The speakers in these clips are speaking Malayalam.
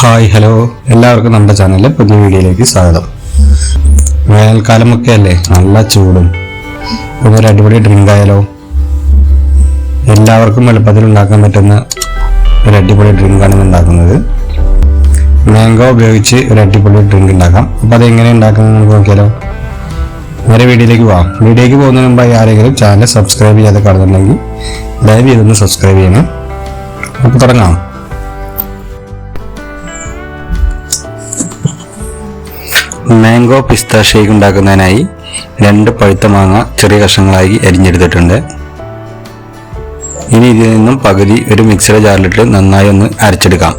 Hi hello. എല്ലാവർക്കും നമ്മുടെ ചാനലിലെ പുതിയ വീഡിയോയിലേക്ക് സ്വാഗതം. വേനൽക്കാലമൊക്കെ അല്ലേ? നല്ല ചൂടും. പിന്നെ ഒരു അടിപൊളി ഡ്രിങ്ക് ആയാലോ? എല്ലാവർക്കും എളുപ്പത്തിൽ ഉണ്ടാക്കാൻ പറ്റുന്ന ഒരു അടിപൊളി ഡ്രിങ്ക് ആണ് ഉണ്ടാക്കുന്നത്. മാംഗോ ഉപയോഗിച്ച് ഒരു അടിപൊളി ഡ്രിങ്ക് ഉണ്ടാക്കാം. അപ്പോൾ അതെങ്ങനെ ഉണ്ടാക്കുന്നത് നമുക്ക് നോക്കിയാലോ? നേരെ വീഡിയോയിലേക്ക് പോവാം. വീഡിയോയ്ക്ക് പോകുന്നതിന് മുമ്പായി ആരെങ്കിലും ചാനൽ സബ്സ്ക്രൈബ് ചെയ്യാതെ കാണുന്നുണ്ടെങ്കിൽ ദയവ് ചെയ്തൊന്ന് സബ്സ്ക്രൈബ് ചെയ്യണം. നമുക്ക് തുടങ്ങാം. മാംഗോ പിസ്ത ഷേക്ക് ഉണ്ടാക്കുന്നതിനായി രണ്ട് പഴുത്ത മാങ്ങ ചെറിയ കഷ്ണങ്ങളായി അരിഞ്ഞെടുത്തിട്ടുണ്ട്. ഇനി ഇതിൽ നിന്നും പകുതി ഒരു മിക്സർ ജാറിലിട്ട് നന്നായി ഒന്ന് അരച്ചെടുക്കാം.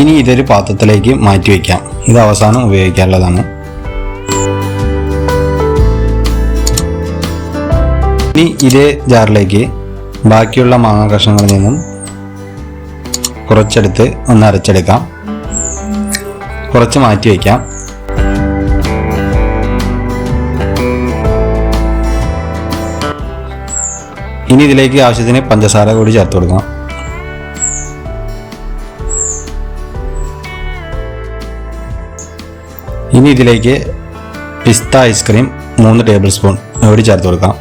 ഇനി ഇതൊരു പാത്രത്തിലേക്ക് മാറ്റി വയ്ക്കാം ഇത് അവസാനം ഉപയോഗിക്കാനുള്ളതാണ്. ഇനി ഇതേ ജാറിലേക്ക് ബാക്കിയുള്ള മാങ്ങ കഷ്ണങ്ങളിൽ നിന്നും കുറച്ചെടുത്ത് ഒന്ന് അരച്ചെടുക്കാം. കുറച്ച് മാറ്റി വയ്ക്കാം. ഇനി ഇതിലേക്ക് ആവശ്യത്തിന് പഞ്ചസാര കൂടി ചേർത്ത് കൊടുക്കാം. ഇനി ഇതിലേക്ക് പിസ്ത ഐസ്ക്രീം മൂന്ന് ടേബിൾ സ്പൂൺ കൂടി ചേർത്ത് കൊടുക്കാം.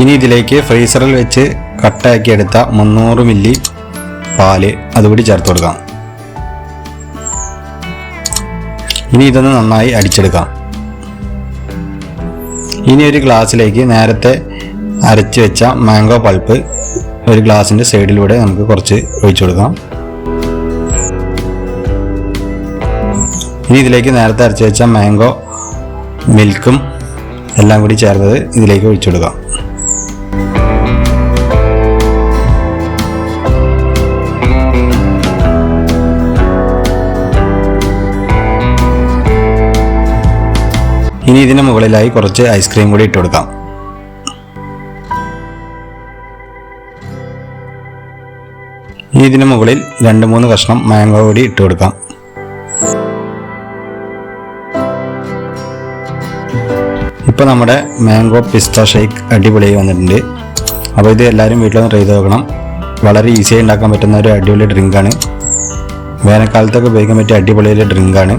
ഇനി ഇതിലേക്ക് ഫ്രീസറിൽ വെച്ച് കട്ടാക്കി എടുത്ത മുന്നൂറ് മില്ലി പാൽ അതുകൂടി ചേർത്ത് കൊടുക്കാം. ഇനി ഇതൊന്ന് നന്നായി അടിച്ചെടുക്കാം. ഇനി ഒരു ഗ്ലാസ്സിലേക്ക് നേരത്തെ അരച്ച് വെച്ച മാംഗോ പൾപ്പ് ഒരു ഗ്ലാസിന്റെ സൈഡിലൂടെ നമുക്ക് കുറച്ച് ഒഴിച്ചു കൊടുക്കാം. ഇനി ഇതിലേക്ക് നേരത്തെ അരച്ച് വെച്ച മാംഗോ മിൽക്കും എല്ലാം കൂടി ചേർത്തത് ഇതിലേക്ക് ഒഴിച്ചു കൊടുക്കാം. ഇനി ഇതിന് മുകളിലായി കുറച്ച് ഐസ്ക്രീം കൂടി ഇട്ട് കൊടുക്കാം. ഇനി ഇതിന് മുകളിൽ രണ്ട് മൂന്ന് കഷ്ണം മാംഗോ കൂടി ഇട്ട് കൊടുക്കാം. ഇപ്പൊ നമ്മുടെ മാംഗോ പിസ്ത ഷേക്ക് അടിപൊളിയായി വന്നിട്ടുണ്ട്. അപ്പോൾ ഇത് എല്ലാവരും വീട്ടിലൊന്ന് ട്രൈ ചെയ്ത് നോക്കണം. വളരെ ഈസിയായി ഉണ്ടാക്കാൻ പറ്റുന്ന ഒരു അടിപൊളി ഡ്രിങ്കാണ് വേനൽക്കാലത്തൊക്കെ ഉപയോഗിക്കാൻ പറ്റിയ അടിപൊളി ഡ്രിങ്ക് ഡ്രിങ്കാണ്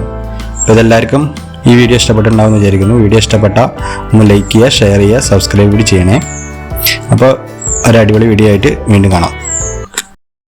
അപ്പോൾ ഇതെല്ലാവർക്കും ഈ വീഡിയോ ഇഷ്ടപ്പെട്ടിട്ടുണ്ടാവുമെന്ന് വിചാരിക്കുന്നു. വീഡിയോ ഇഷ്ടപ്പെട്ട ഒന്ന് ലൈക്ക് ചെയ്യുക ഷെയർ ചെയ്യുക സബ്സ്ക്രൈബ് കൂടി ചെയ്യണേ. അപ്പോൾ ഒരു അടിപൊളി വീഡിയോ ആയിട്ട് വീണ്ടും കാണാം.